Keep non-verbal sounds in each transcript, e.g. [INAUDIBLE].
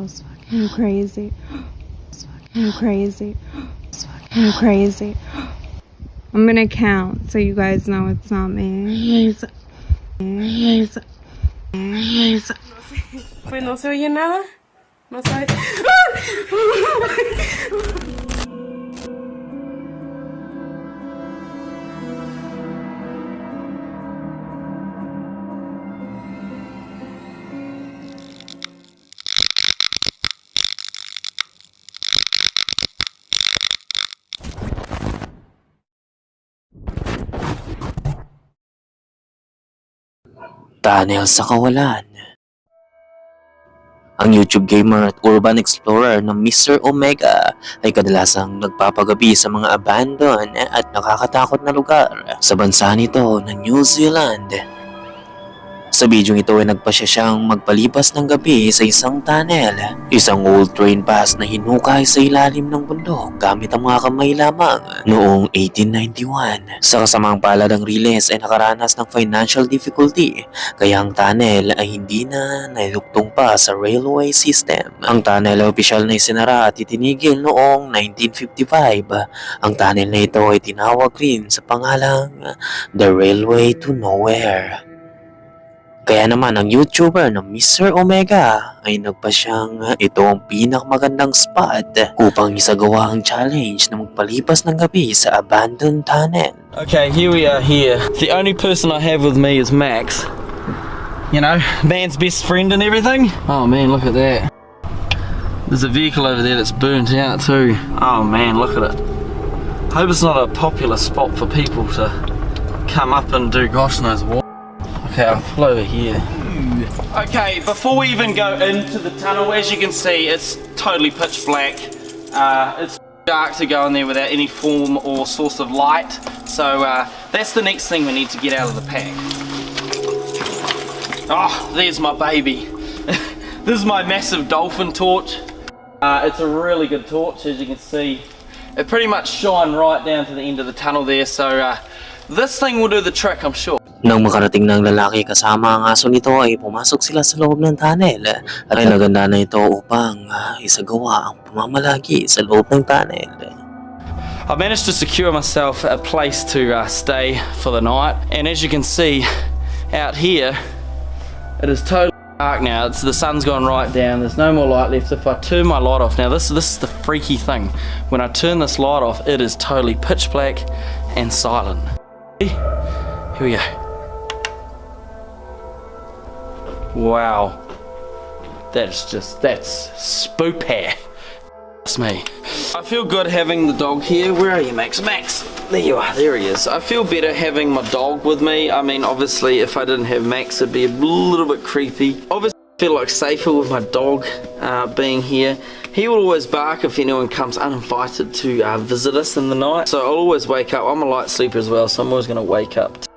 was fucking crazy. It's fucking crazy. It's fucking crazy. I'm gonna count so you guys know it's not me. Pues no se oye nada. No sabe. [LAUGHS] [LAUGHS] Tunnel sa kawalan. Ang YouTube gamer at urban explorer na Mr. Omega ay kadalasang nagpapagabi sa mga abandoned at nakakatakot na lugar sa bansa nito na New Zealand. Sa bidyong ito ay nagpasya siyang magpalipas ng gabi sa isang tunnel, isang old train pass na hinukay sa ilalim ng bundok gamit ang mga kamay lamang noong 1891. Sa kasamang palad ang Riles ay nakaranas ng financial difficulty kaya ang tunnel ay hindi na nailuktong pa sa railway system. Ang tunnel ay opisyal na isinara at itinigil noong 1955. Ang tunnel na ito ay tinawag rin sa pangalang The Railway to Nowhere. Kaya naman ang YouTuber na Mr. Omega ay nagpa siyang ito ang pinakamagandang spot upang isagawa ang challenge na magpalipas ng gabi sa abandoned tunnel. Okay, here we are here. The only person I have with me is Max. You know, man's best friend and everything. Oh man, look at that. There's a vehicle over there that's burnt out too. Oh man, look at it. Hope it's not a popular spot for people to come up and do gosh knows what. Over here. Okay, before we even go into the tunnel, as you can see, it's totally pitch black. Uh, it's dark to go in there without any form or source of light. So uh, that's the next thing we need to get out of the pack. Oh, there's my baby. [LAUGHS] this is my massive dolphin torch. Uh, it's a really good torch, as you can see. It pretty much shone right down to the end of the tunnel there, so uh, this thing will do the trick, I'm sure. Nang makarating ng lalaki kasama ang aso nito ay pumasok sila sa loob ng tunnel at ay naganda na ito upang ah, isagawa ang pamamalagi sa loob ng tunnel. I've managed to secure myself a place to uh, stay for the night, and as you can see out here, it is totally dark now. It's, the sun's gone right down. There's no more light left. If I turn my light off now, this this is the freaky thing. When I turn this light off, it is totally pitch black and silent. Here we go. Wow, that's just that's spoopy. That's me. I feel good having the dog here. Where are you, Max? Max! There you are, there he is. I feel better having my dog with me. I mean, obviously, if I didn't have Max, it'd be a little bit creepy. Obviously, I feel like safer with my dog uh, being here. He will always bark if anyone comes uninvited to uh, visit us in the night. So I'll always wake up. I'm a light sleeper as well, so I'm always going to wake up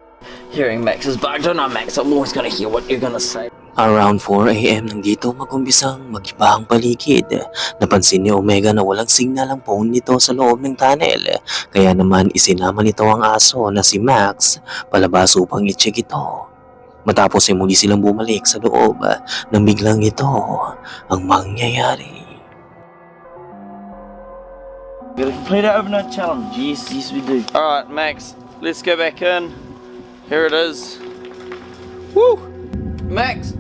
hearing Max's bark. Don't know, Max. I'm always to hear what you're to say. Around 4am nang dito magumbisang mag-iba ang paligid. Napansin ni Omega na walang signal ang phone nito sa loob ng tunnel. Kaya naman isinama nito ang aso na si Max palabas upang i-check ito. Matapos ay muli silang bumalik sa loob nang biglang ito ang mangyayari. We gotta complete our overnight challenge. Yes, yes, we do. Alright, Max, let's go back in. Here it is. Woo! Max!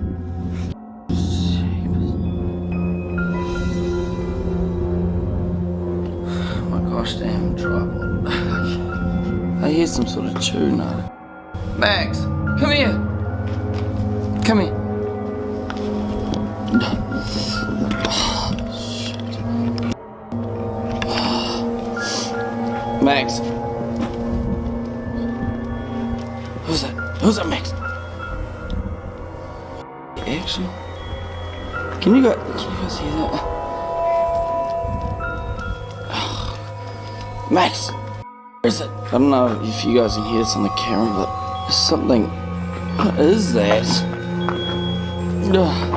Oh my gosh, damn tripod. I hear some sort of tune now. Max, come here. Come here. Max. Who's that, Max? Action? Can you guys, can you guys hear that? Max! Where is it? I don't know if you guys can hear this on the camera, but there's something. What is that? Ugh.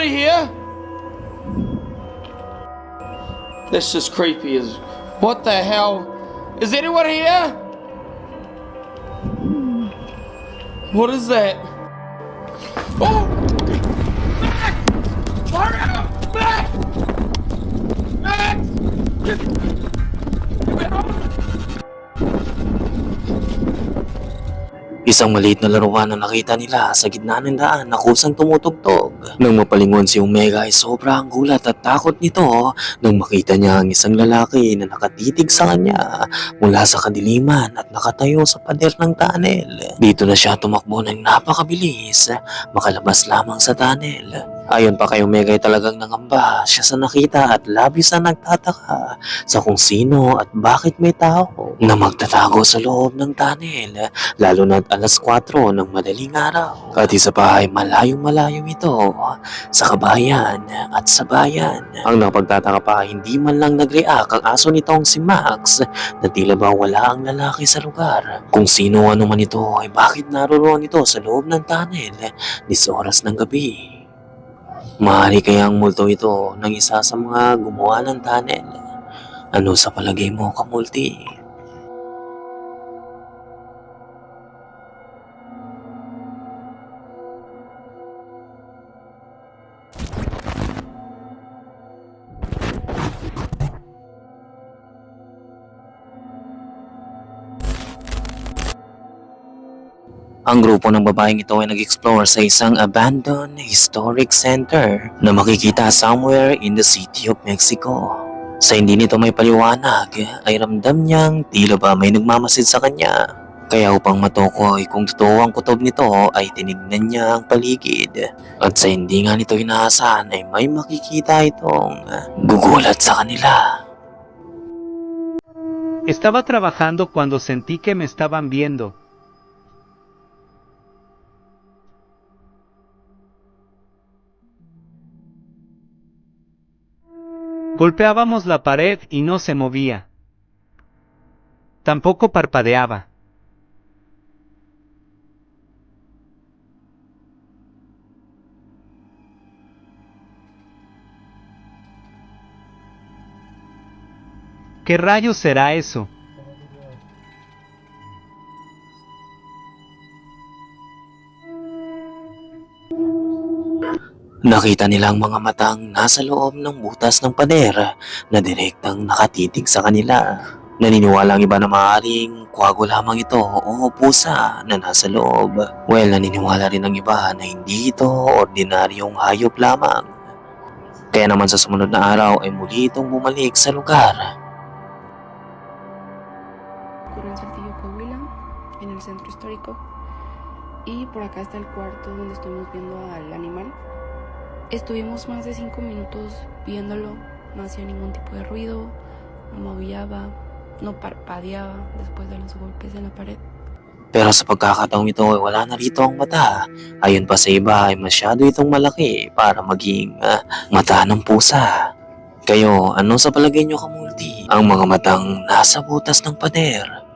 Is there somebody here? That's just creepy as. What the hell? Is anyone here? What is that? Oh! Max! Hurry up! Max! Max! Isang maliit na laruan na nakita nila sa gitna ng daan na kusang tumutugtog. Nang mapalingon si Omega ay sobrang gulat at takot nito nang makita niya ang isang lalaki na nakatitig sa kanya mula sa kadiliman at nakatayo sa pader ng tunnel. Dito na siya tumakbo ng napakabilis, makalabas lamang sa tunnel. Ayon pa kay Omega ay talagang nangamba siya sa nakita at labis na nagtataka sa kung sino at bakit may tao na magtatago sa loob ng tunnel lalo na't alas 4 ng madaling araw. At isa pa ay malayong malayo ito sa kabayan at sa bayan. Ang napagtataka pa hindi man lang nag-react ang aso nitong si Max na tila ba wala ang lalaki sa lugar. Kung sino ano man ito ay bakit naroon ito sa loob ng tunnel dis oras ng gabi. Maaari kaya ang multo ito ng isa sa mga gumawa ng tunnel. Ano sa palagay mo, kamulti? Ang grupo ng babaeng ito ay nag-explore sa isang abandoned historic center na makikita somewhere in the city of Mexico. Sa hindi nito may paliwanag, ay ramdam niyang tila ba may nagmamasid sa kanya. Kaya upang matukoy kung totoo ang kutob nito ay tinignan niya ang paligid. At sa hindi nga nito inaasahan ay may makikita itong gugulat sa kanila. Estaba trabajando cuando sentí que me estaban viendo. Golpeábamos la pared y no se movía. Tampoco parpadeaba. ¿Qué rayos será eso? Nakita nilang mga matang nasa loob ng butas ng pader na direktang nakatitig sa kanila. Naniniwala ang iba na maaaring kwago lamang ito o pusa na nasa loob. Well, naniniwala rin ang iba na hindi ito ordinaryong hayop lamang. Kaya naman sa sumunod na araw ay muli itong bumalik sa lugar. ocurrió en Saltillo, Coahuila, en el centro histórico. Y por acá está el cuarto donde estuvimos viendo al animal. Estuvimos más de cinco minutos viéndolo, no hacía ningún tipo de ruido, no maullaba, no parpadeaba después de los golpes en la pared. Pero sa pagkakataong ito ay wala na rito ang mata. Ayon pa sa iba ay masyado itong malaki para maging ah, mata ng pusa. Kayo, ano sa palagay nyo kamulti? Ang mga matang nasa butas ng pader.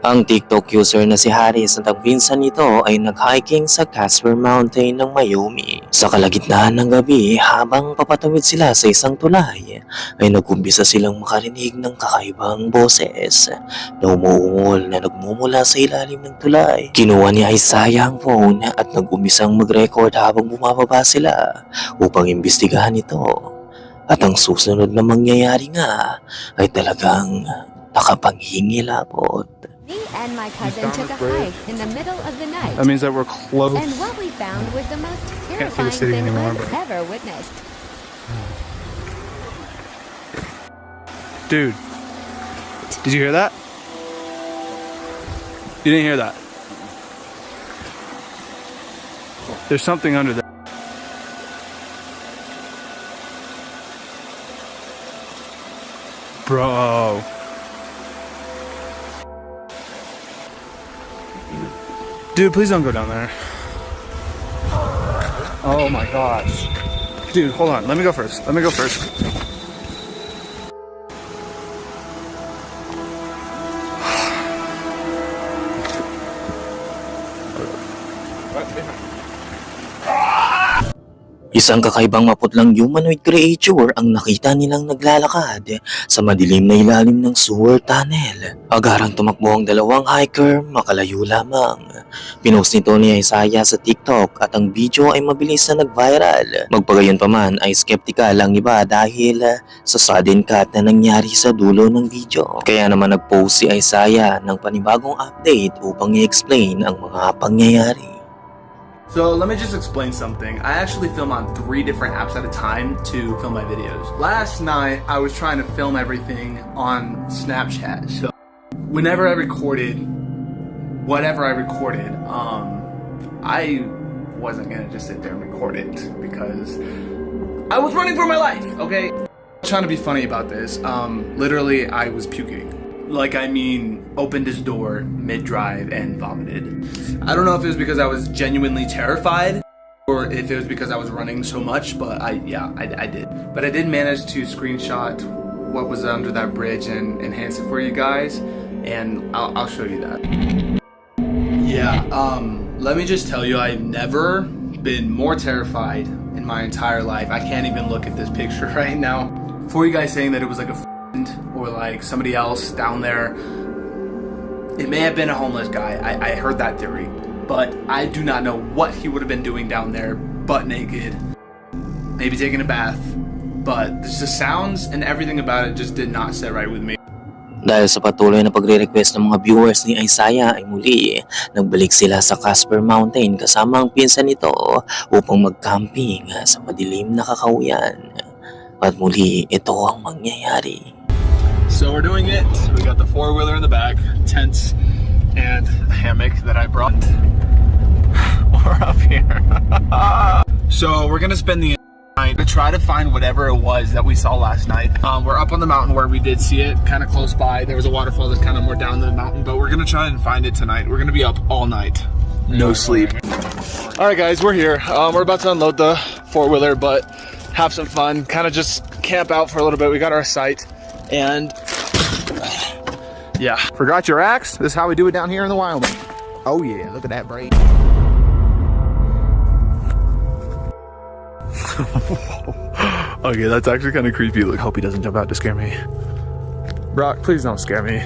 Ang TikTok user na si Harris na tagpinsan nito ay nag-hiking sa Casper Mountain ng Miami. Sa kalagitnaan ng gabi, habang papatawid sila sa isang tulay, ay nagumpisa silang makarinig ng kakaibang boses na umuungol na nagmumula sa ilalim ng tulay. Kinuha ni Isaiah ang phone at nag-umpisang mag-record habang bumababa sila upang imbestigahan ito. At ang susunod na mangyayari nga ay talagang nakapanghingilabot. Me and my cousin took a hike in the middle of the night. That means that we're close. And what we found was the most Can't see the terrifying city thing anymore, I've but- ever witnessed. Dude, did you hear that? You didn't hear that. There's something under there. Bro. Dude, please don't go down there. Oh my gosh. Dude, hold on. Let me go first. Let me go first. [SIGHS] Isang kakaibang maputlang humanoid creature ang nakita nilang naglalakad sa madilim na ilalim ng sewer tunnel. Agarang tumakbo ang dalawang hiker makalayo lamang. Pinost nito ni Isaiah sa TikTok at ang video ay mabilis na nag-viral. Magpagayon pa man ay skeptical ang iba dahil sa sudden cut na nangyari sa dulo ng video. Kaya naman nag-post si Isaiah ng panibagong update upang i-explain ang mga pangyayari. So let me just explain something. I actually film on three different apps at a time to film my videos. Last night I was trying to film everything on Snapchat. So whenever I recorded whatever I recorded, um, I wasn't gonna just sit there and record it because I was running for my life. Okay, trying to be funny about this. Um, literally I was puking. Like I mean, opened his door mid drive and vomited. I don't know if it was because I was genuinely terrified or if it was because I was running so much, but I yeah, I, I did. But I did manage to screenshot what was under that bridge and enhance it for you guys, and I'll, I'll show you that. Yeah, um, let me just tell you, I've never been more terrified in my entire life. I can't even look at this picture [LAUGHS] right now. For you guys saying that it was like a friend or like somebody else down there, it may have been a homeless guy. I, I heard that theory. But I do not know what he would have been doing down there, butt naked, maybe taking a bath. But the sounds and everything about it just did not sit right with me. Dahil sa patuloy na pagre-request ng mga viewers ni Isaiah ay muli, nagbalik sila sa Casper Mountain kasama ang pinsan nito upang mag-camping sa madilim na kakauyan. At muli, ito ang mangyayari. So we're doing it. We got the four wheeler in the back, tents, and a hammock that I brought. [LAUGHS] we're up here. [LAUGHS] so we're gonna spend the night to try to find whatever it was that we saw last night. Um, we're up on the mountain where we did see it, kind of close by. There was a waterfall that's kind of more down the mountain, but we're gonna try and find it tonight. We're gonna be up all night. No sleep. All right, guys, we're here. Um, we're about to unload the four wheeler, but have some fun. Kind of just camp out for a little bit. We got our site, and yeah. Forgot your axe? This is how we do it down here in the wild. Oh yeah, look at that braid. [LAUGHS] okay, that's actually kind of creepy. Look, hope he doesn't jump out to scare me. Brock, please don't scare me.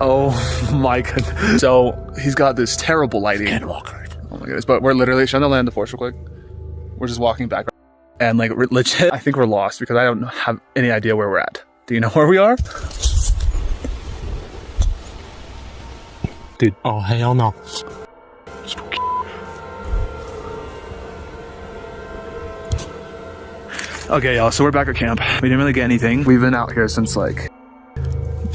Oh [LAUGHS] my god. So he's got this terrible lighting. Skinwalker. Oh my goodness. But we're literally trying to land the force real quick. We're just walking back. And like legit, I think we're lost because I don't have any idea where we're at. Do you know where we are? Dude, oh hell no. Okay, y'all. So we're back at camp. We didn't really get anything. We've been out here since like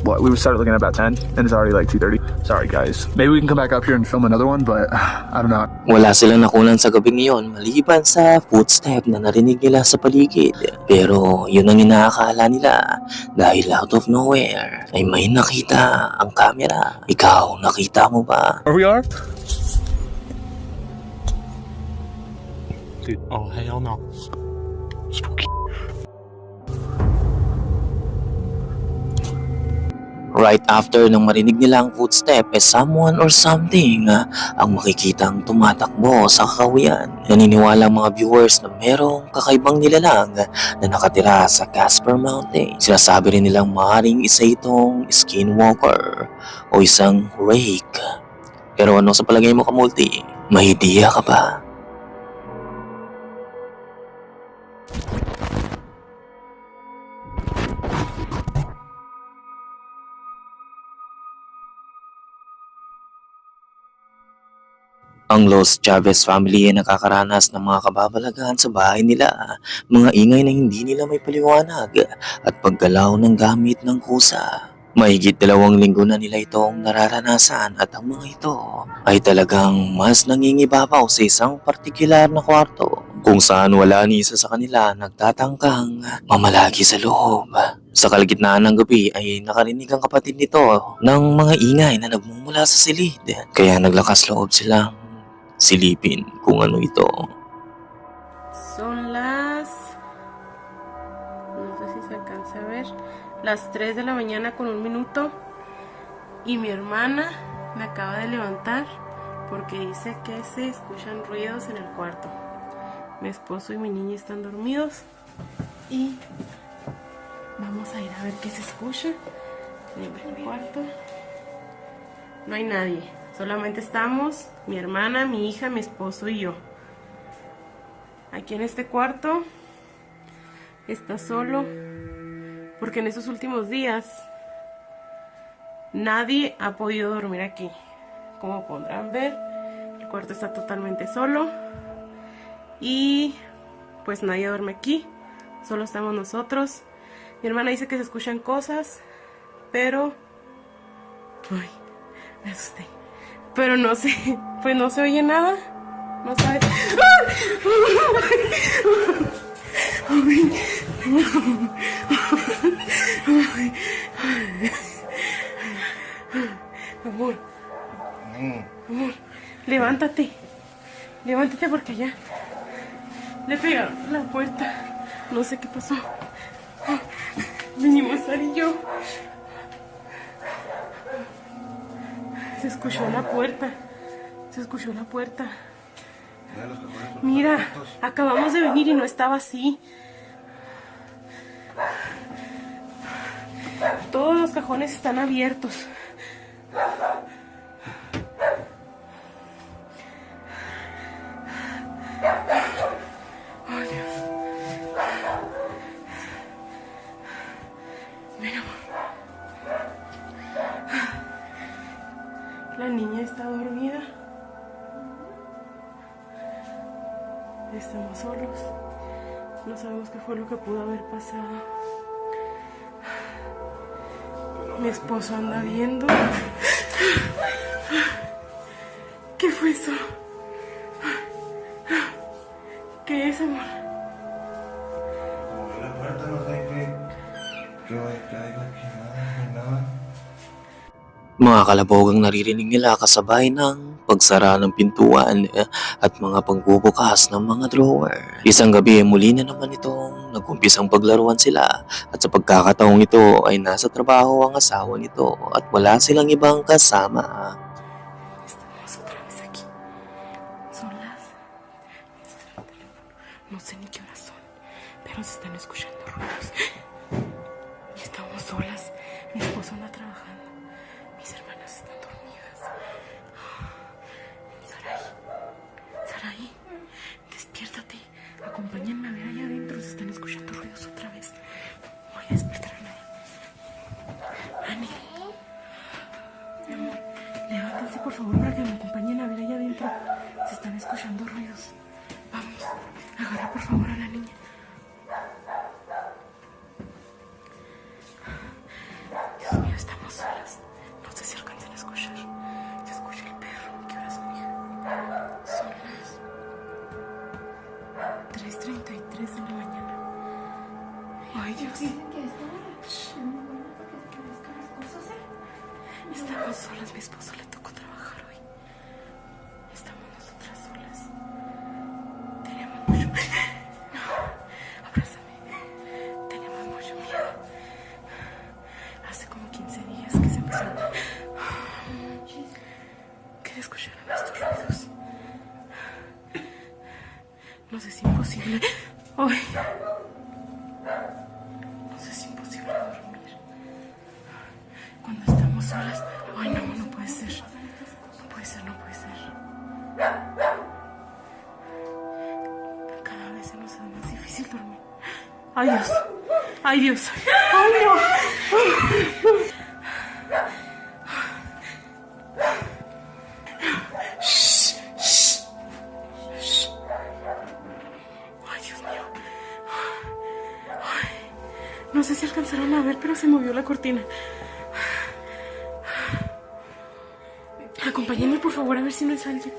what? We started looking at about ten, and it's already like two thirty. Sorry, guys. Maybe we can come back up here and film another one, but [SIGHS] I don't know. Wala silang nakunan sa gabing iyon maliban sa footstep na narinig nila sa paligid. Pero yun ang inaakala nila dahil out of nowhere ay may nakita ang camera. Ikaw, nakita mo ba? Where we are? Dude, oh hell no. Right after nang marinig nila ang footstep, eh someone or something ah, ang makikitang tumatakbo sa kakawian. Naniniwala ang mga viewers na merong kakaibang nilalang na nakatira sa Casper Mountain. Sinasabi rin nilang maaaring isa itong skinwalker o isang rake. Pero ano sa palagay mo kamulti? May ideya ka ba? Ang Los Chavez family ay nakakaranas ng mga kababalaghan sa bahay nila, mga ingay na hindi nila may paliwanag at paggalaw ng gamit ng kusa. Mahigit dalawang linggo na nila itong nararanasan at ang mga ito ay talagang mas nangingibabaw sa isang partikular na kwarto. kung saan wala ni isa sa kanila nagtatangkang mamalagi sa loob. Sa kalagitnaan ng gabi ay nakarinig ang kapatid nito ng mga ingay na nagmumula sa silid. Kaya naglakas loob silang silipin kung ano ito. Son las. No sé si se alcanza a ver. Las 3 de la mañana con un minuto. Y mi hermana me acaba de levantar porque dice que se escuchan ruidos en el cuarto. Mi esposo y mi niña están dormidos. Y vamos a ir a ver qué se escucha en el cuarto. No hay nadie. Solamente estamos mi hermana, mi hija, mi esposo y yo. Aquí en este cuarto está solo porque en estos últimos días nadie ha podido dormir aquí. Como podrán ver, el cuarto está totalmente solo y pues nadie duerme aquí, solo estamos nosotros. Mi hermana dice que se escuchan cosas, pero... Ay, me asusté. Pero no sé, [LAUGHS] pues no se oye nada. No sabe. Amor. Amor, levántate. Levántate porque allá le pegaron la puerta. No sé qué pasó. Vinimos Sara y yo. Se escuchó la puerta. Se escuchó la puerta. Mira, acabamos de venir y no estaba así. Todos los cajones están abiertos. Estamos solos. No sabemos qué fue lo que pudo haber pasado. Mi esposo anda viendo. ¿Qué fue eso? ¿Qué es, amor? la puerta, no sé qué. ¿Qué va a caer aquí? Nada, nada. Mga kalabogang naririnig nila kasabay ng pagsara ng pintuan eh, at mga pagbubukas ng mga drawer. Isang gabi muli na naman itong nagumpisang paglaruan sila at sa pagkakataong ito ay nasa trabaho ang asawa nito at wala silang ibang kasama. компания. Dios. Ay, no. Ay, Dios mío. No sé si alcanzaron a ver, pero se movió la cortina. Acompáñenme, por favor, a ver si no es alguien.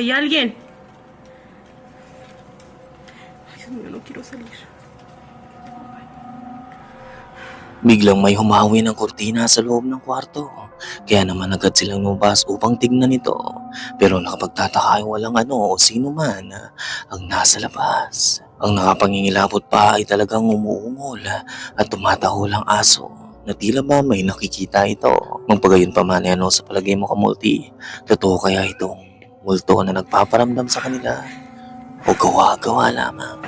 ¿Hay alguien? Ay, Dios mío, no quiero salir. Biglang may humawi ng kurtina sa loob ng kwarto. Kaya naman agad silang lumabas upang tignan ito. Pero nakapagtataka ay walang ano o sino man ang nasa labas. Ang nakapangingilabot pa ay talagang umuungol at tumatahol ang aso na tila ba may nakikita ito. Magpagayon pa man ano sa palagay mo kamulti, totoo kaya itong multo na nagpaparamdam sa kanila o gawa-gawa lamang.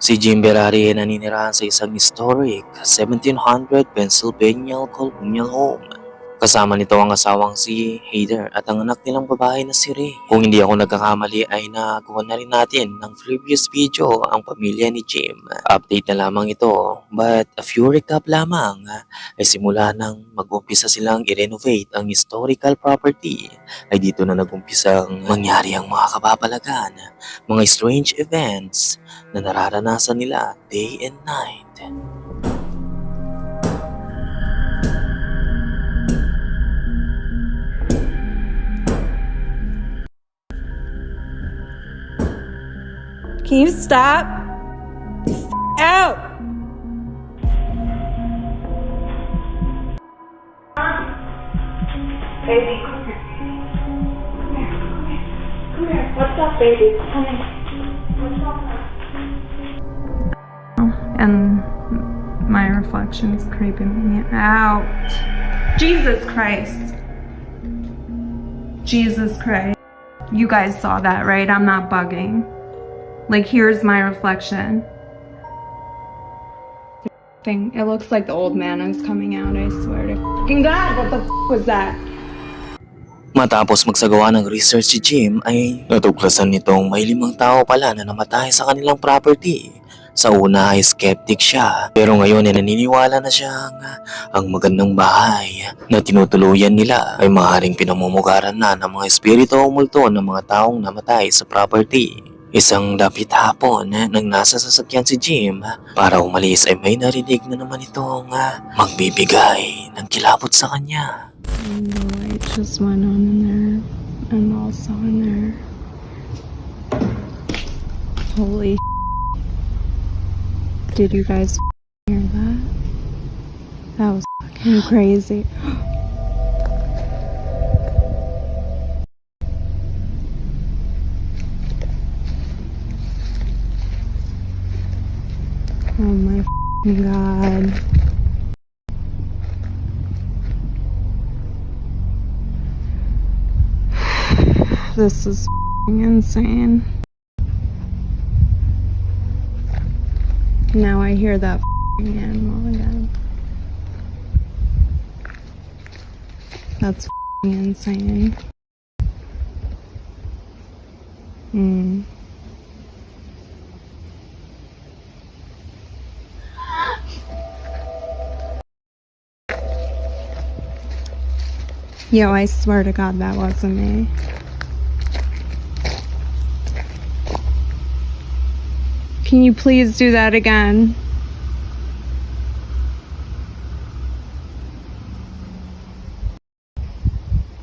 Si Jim Berari ay naninirahan sa isang historic 1700 Pennsylvania colonial home. Kasama nito ang asawang si Hader at ang anak nilang babae na si Ray. Kung hindi ako nagkakamali ay nagawa na rin natin ng previous video ang pamilya ni Jim. Update na lamang ito but a few recap lamang ay simula nang mag-umpisa silang i-renovate ang historical property ay dito na nag-umpisang mangyari ang mga kababalagan, mga strange events na nararanasan nila day and night. Can you stop? F- out! Baby, come here. Come here, come here. What's up, baby? Come here. What's up? And my reflection's creeping me out. Jesus Christ. Jesus Christ. You guys saw that, right? I'm not bugging. Like, here's my reflection. Thing. It looks like the old man is coming out, I swear to fucking God, what the f- was that? Matapos magsagawa ng research si Jim ay natuklasan nitong may limang tao pala na namatay sa kanilang property. Sa una ay skeptic siya pero ngayon ay naniniwala na siyang ang magandang bahay na tinutuluyan nila ay maaaring pinamumugaran na ng mga espiritu o multo ng mga taong namatay sa property. Isang dapit hapon nang nasa sasakyan si Jim para umalis ay may narinig na naman itong ah, magbibigay ng kilabot sa kanya. And the light just went on in there and also in there. Holy Did you guys hear that? That was fucking crazy. [GASPS] Oh my god. This is insane. Now I hear that animal again. That's insane. Hmm. Yo, I swear to God that wasn't me. Can you please do that again?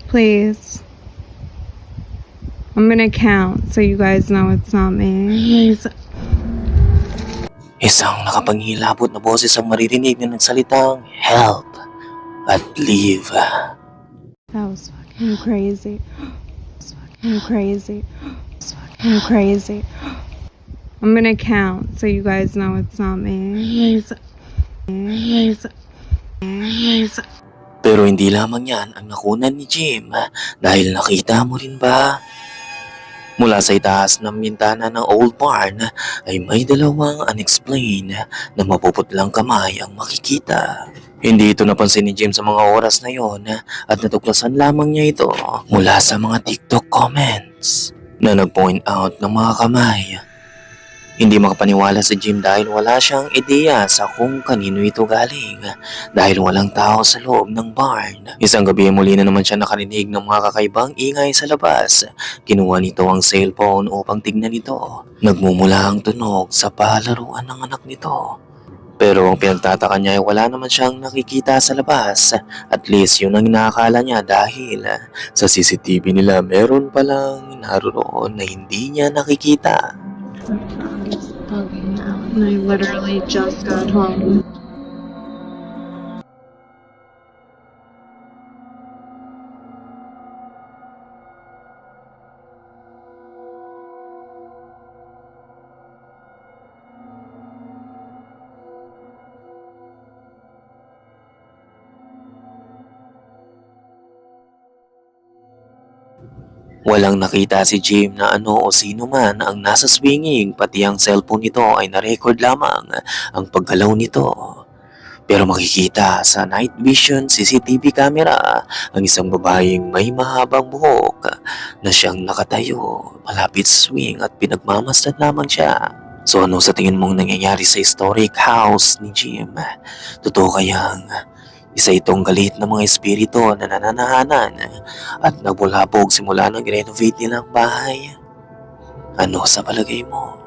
Please. I'm gonna count so you guys know it's not me. Please. Isang nakapanghilabot na boses ang maririnig na nagsalitang help at leave. That was fucking crazy. [GASPS] It's fucking crazy. [GASPS] It's fucking crazy. [GASPS] I'm gonna count so you guys know it's not me. Pero hindi lamang yan ang nakunan ni Jim dahil nakita mo rin ba? Mula sa itaas ng bintana ng old barn ay may dalawang unexplained na mapuputlang kamay ang makikita. Hindi ito napansin ni Jim sa mga oras na yon at natuklasan lamang niya ito mula sa mga TikTok comments na nag-point out ng mga kamay Hindi makapaniwala si Jim dahil wala siyang ideya sa kung kanino ito galing dahil walang tao sa loob ng barn. Isang gabi muli na naman siya nakarinig ng mga kakaibang ingay sa labas. Kinuha nito ang cellphone upang tignan ito. Nagmumula ang tunog sa palaruan ng anak nito. Pero ang pinagtataka niya ay wala naman siyang nakikita sa labas. At least yun ang inaakala niya dahil sa CCTV nila meron palang naroon na hindi niya nakikita. I literally just got home. Walang nakita si Jim na ano o sino man ang nasa swinging pati ang cellphone nito ay na-record lamang ang paggalaw nito. Pero makikita sa night vision CCTV camera ang isang babaeng may mahabang buhok na siyang nakatayo malapit sa swing at pinagmamasdan lamang siya. So ano sa tingin mong nangyayari sa historic house ni Jim? Totoo kayang isa itong galit ng mga espiritu na nananahanan at nagbulabog simula nang renovate nila ang bahay. Ano sa palagay mo?